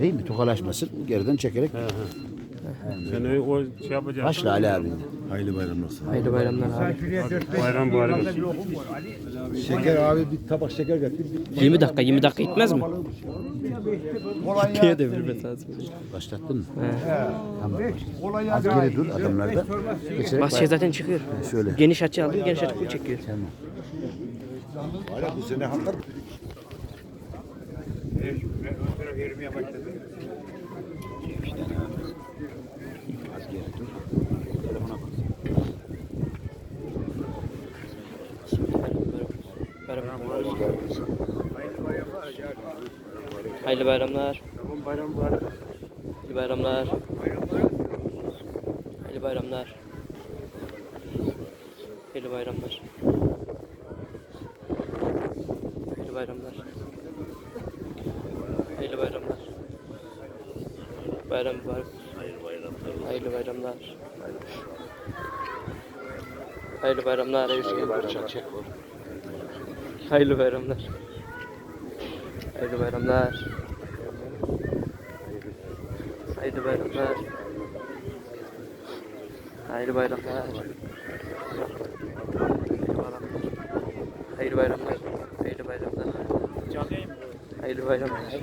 Değil mi? Tokalaşmasın. Geriden çekerek. Sen öyle o şey yapacaksın. Başla Ali abi. Hayırlı bayramlar. Hayırlı bayramlar abi. Bayram bayram olsun. Şeker abi bir tabak şeker getir. 20 dakika 20 dakika gitmez mi? Gitmeye de bir mesaj. Başlattın mı? He. Tamam. Az geri dur adamlar da. Geçerek Bak şey zaten çıkıyor. Şöyle. Geniş açı aldım geniş açı çekiyor. Tamam. Hala bu sene haklar. Az geri dur. Telefona bak. Hayırlı bayramlar. Hayırlı bayramlar. Hayırlı bayramlar. Hayırlı bayramlar. Hayırlı bayramlar. Hayırlı bayramlar. Bayram mübarek. Hayırlı bayramlar. Hayırlı bayramlar. Hayırlı bayramlar. Hayırlı bayramlar. Hayırlı bayramlar. Hayırlı bayramlar. Hayırlı bayramlar. Hayırlı bayramlar. Hayırlı bayramlar. Hayırlı bayramlar. Hayırlı bayramlar.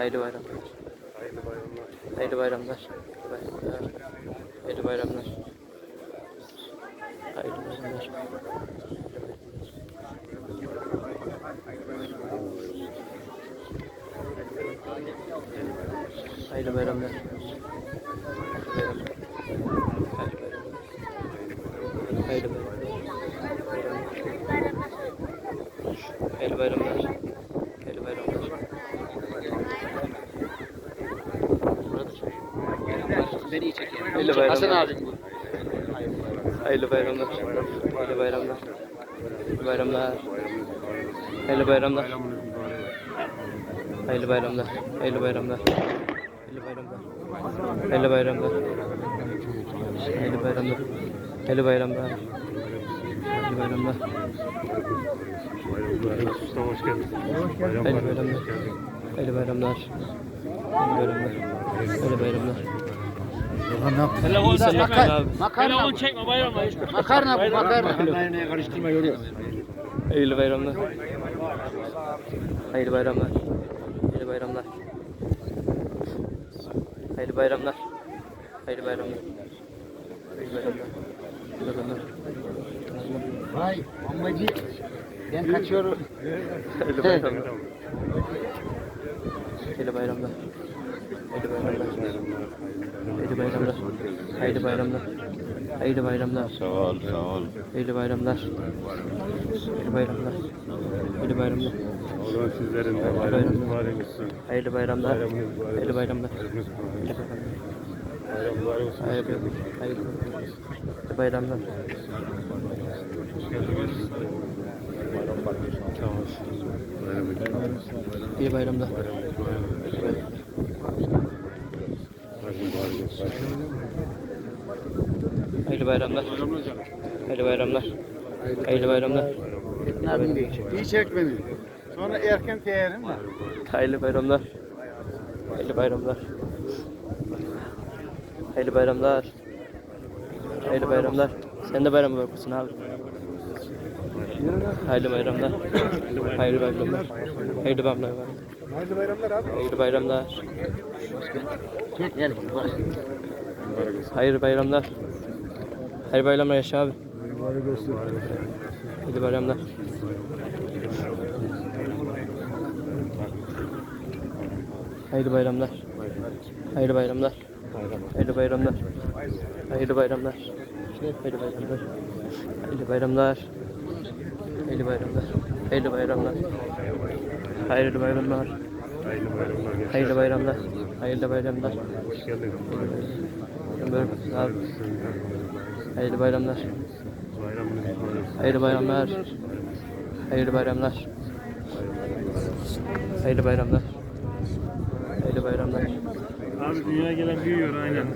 Hayırlı bayramlar. Hayırlı bayramlar. Hayırlı bayramlar. Hayırlı bayramlar. Hayırlı bayramlar. Hayırlı bayramlar. Hayırlı bayramlar. Beni çekiyor. Hayırlı bayramlar. Hasan abi. Hayırlı bayramlar. Hayırlı bayramlar. Hayırlı bayramlar. Hayırlı bayramlar. Hayırlı bayramlar. Hayırlı bayramlar. Hayırlı bayramlar. Hayırlı bayramlar. Hayırlı bayramlar. Hayırlı bayramlar. Hayırlı bayramlar. Usta hoş geldin. Hayırlı bayram. bayramlar. Hayırlı bayramlar. Hayırlı bayramlar. Hayırlı bayramlar. Orhan ne yaptın? İyi sen nasılsın abi? Makarna bu. çekme bayramla. Makarna bu makarna. Makarnaya karıştırma görüyor. Hayırlı bayramlar. Hayırlı bayramlar. Hayırlı bayramlar. Hayırlı bayramlar. Hayırlı bayramlar. Hayırlı bayramlar. Hayırlı bayramlar. Vay bombacı. Ben kaçıyorum. Hayırlı bayramlar. Hayırlı bayramlar. Hayırlı bayramlar. Hayırlı bayramlar. Hayırlı bayramlar. Bayramlar. Sağ ol sağ ol. Hayırlı bayramlar. Hayırlı bayramlar. Hayırlı bayramlar. Allah'ın sizlerin de bayramınız mübarek olsun. Hayırlı bayramlar. Hayırlı bayramlar. Hayırlı bayramlar. Hayırlı hayırlı bayramlar. Hoş geldiniz. Sağ ol. Bayram mübarek olsun. İyi bayramlar. Hayırlı bayramlar. Hayırlı bayramlar. Hayırlı bayramlar. İyi çek beni. Sonra erken teyerim de. Hayırlı bayramlar. Hayırlı bayramlar. Hayırlı bayramlar. Hayırlı bayramlar. Sen de bayram mübarek olsun abi. Hayırlı bayramlar. Hayırlı bayramlar. Hayırlı bayramlar. Hayırlı bayramlar abi. Hayırlı bayramlar. Hayırlı bayramlar. Hayırlı bayramlar yaşa abi. Hayırlı bayramlar. Hayırlı bayramlar. Hayırlı bayramlar. Hayırlı bayramlar. Hayırlı bayramlar. Hayırlı bayramlar. Hayırlı bayramlar. Hayırlı bayramlar. Hayırlı bayramlar. Hayırlı bayramlar. Hayırlı bayramlar. Hayırlı bayramlar. Hayırlı bayramlar. Hoş geldin. Hayırlı bayramlar. Hayırlı bayramlar. Hayırlı bayramlar. Hayırlı bayramlar. Hayırlı bayramlar. Abi dünyaya gelen büyüyor aynen.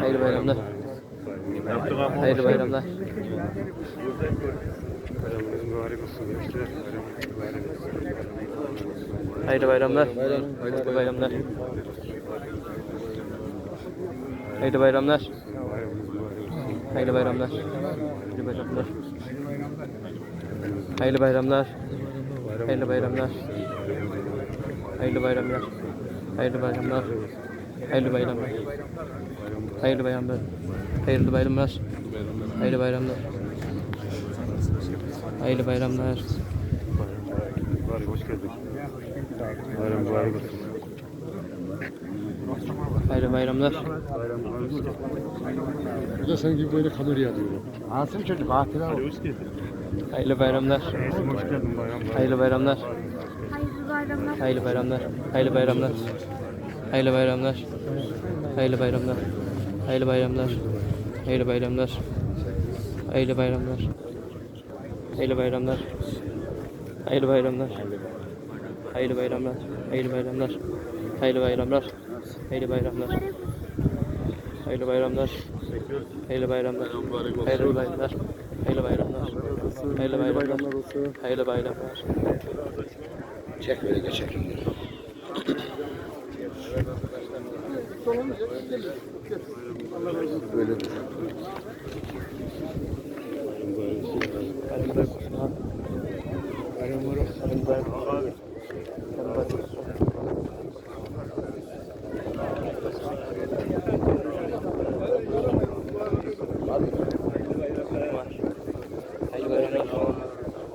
Hayırlı bayramlar. Hayırlı bayramlar. Bayramınız mübarek olsun gençler. Bayramınız mübarek olsun. Hayırlı bayramlar. Hayırlı bayramlar. Hayırlı bayramlar. Mübarek olsun. Hayırlı bayramlar. Hayırlı bayramlar. Hayırlı bayramlar. Hayırlı bayramlar. Hayırlı bayramlar. Hayırlı bayramlar. Hayırlı bayramlar. Hayırlı bayramlar. Hayırlı bayramlar. Hayırlı bayramlar. Mübarek hoş geldin. Bayram mübarek olsun. Hayırlı bayramlar. Bayram mübarek olsun. Bu da sen gibi böyle kameraya alıyor. Asım çocuk hatıra Ali hoş geldin. Hayırlı bayramlar. Hoş geldin bayram. bayram. Hayırlı bayramlar. Hayırlı bayramlar. Hayırlı bayramlar. Hayırlı bayramlar. Hayırlı bayramlar. Hayırlı bayramlar. Hayırlı bayramlar. Hayırlı bayramlar. Hayırlı bayramlar. Hayırlı bayramlar. Hayırlı bayramlar. Hayırlı bayramlar. Hayırlı bayramlar. Hayırlı bayramlar. Hayırlı bayramlar. Hayırlı bayramlar. Hayırlı bayramlar. Hayırlı bayramlar. Hayırlı bayramlar. Hayırlı bayramlar. Çek böyle geçelim. Böyle dur. Hayırlı bayramlar.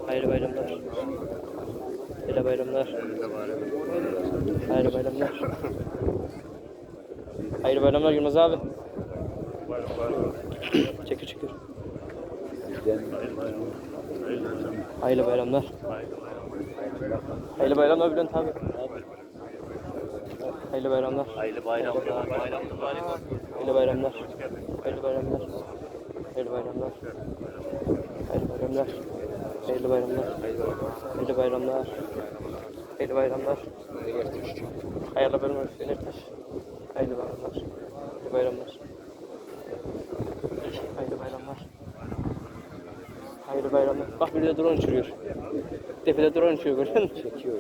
Hayırlı bayramlar. Hayırlı bayramlar. Hayırlı bayramlar. Hayırlı bayramlar Yılmaz abi. Hayırlı bayramlar. Hayırlı bayramlar Bülent abi. Hayırlı bayramlar. Hayırlı bayramlar. Hayırlı bayramlar. Hayırlı bayramlar. Hayırlı bayramlar. Hayırlı bayramlar. Hayırlı bayramlar. Hayırlı bayramlar. Hayırlı bayramlar. Hayırlı bayramlar. Hayırlı bayramlar. Hayırlı bayramlar. Hayırlı bayramlar. Hayırlı bayramlar. Bak bir de drone uçuruyor. Tepede drone uçuyor görüyor musun? Çekiyor.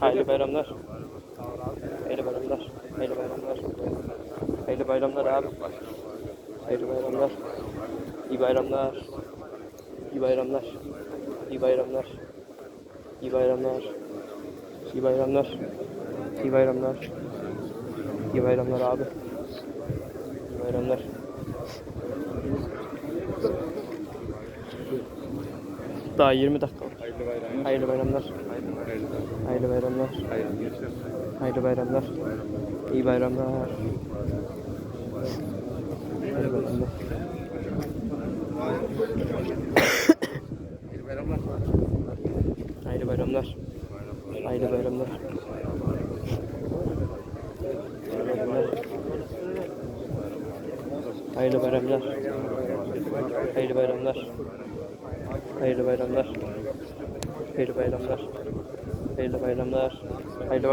Hayırlı bayramlar. Hayırlı bayramlar. Hayırlı bayramlar. Hayırlı bayramlar abi. Hayırlı bayramlar. İyi bayramlar. İyi bayramlar. İyi bayramlar. İyi bayramlar. İyi bayramlar. İyi bayramlar. İyi bayramlar abi. İyi bayramlar. Daha 20 dakika var. Hayırlı bayramlar. Hayırlı bayramlar. Hayırlı bayramlar. İyi bayramlar. Hayırlı bayramlar. Hayırlı bayramlar. Hayırlı bayramlar. Hayırlı bayramlar. Hayırlı bayramlar. Hayırlı bayramlar. Hayırlı bayramlar. Hayırlı bayramlar. Hayırlı bayramlar. Hayırlı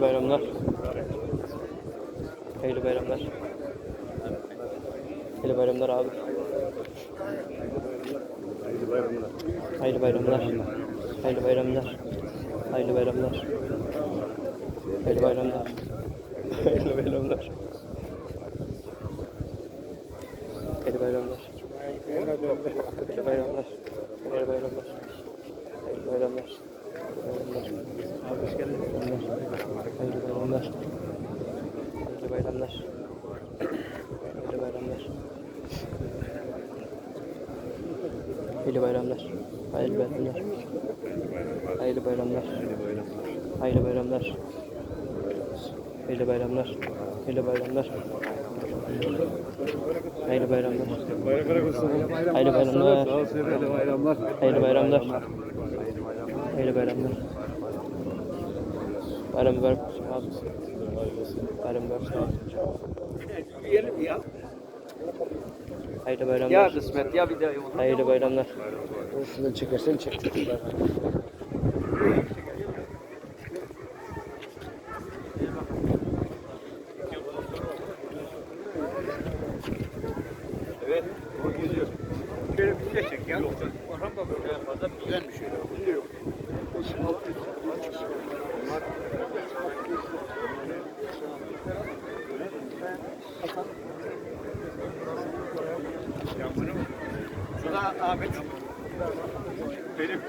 bayramlar. Hayırlı bayramlar. Hayırlı bayramlar abi. Hayırlı bayramlar. Hayırlı bayramlar. Hayırlı bayramlar. Hayırlı bayramlar. Hayırlı bayramlar. Hayırlı bayramlar. Hayırlı bayramlar. Hayırlı bayramlar. Hayırlı bayramlar. Hoş geldin. Hayırlı bayramlar. Hayırlı bayramlar. Hayırlı bayramlar. Hayırlı bayramlar. Hayırlı bayramlar. Hayırlı bayramlar. Hayırlı bayramlar. Hayırlı bayramlar. Hayırlı bayramlar. Hayırlı bayramlar. Bayram olsun. Hayırlı bayramlar. Sağ ol sevgili bayramlar. Hayırlı bayramlar. Hayırlı bayramlar. Bayram mübarek olsun. Bayram mübarek olsun. Hayırlı bayramlar. Ya kısmet ya bir de Hayırlı bayramlar. Şuradan çekersen çek. Güzelmiş öyle. Şurada Ahmet. Benim.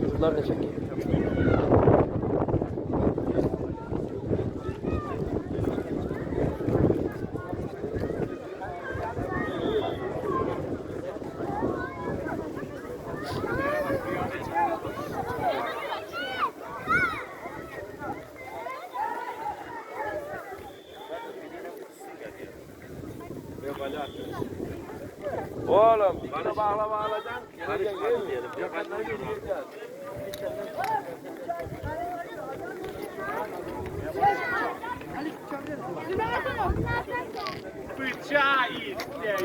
Çocuklar da çek. Oğlum bana bağlama alacaksın. Geleceksin değil mi? Yakandan gideceğiz. Bıçağı istiyor.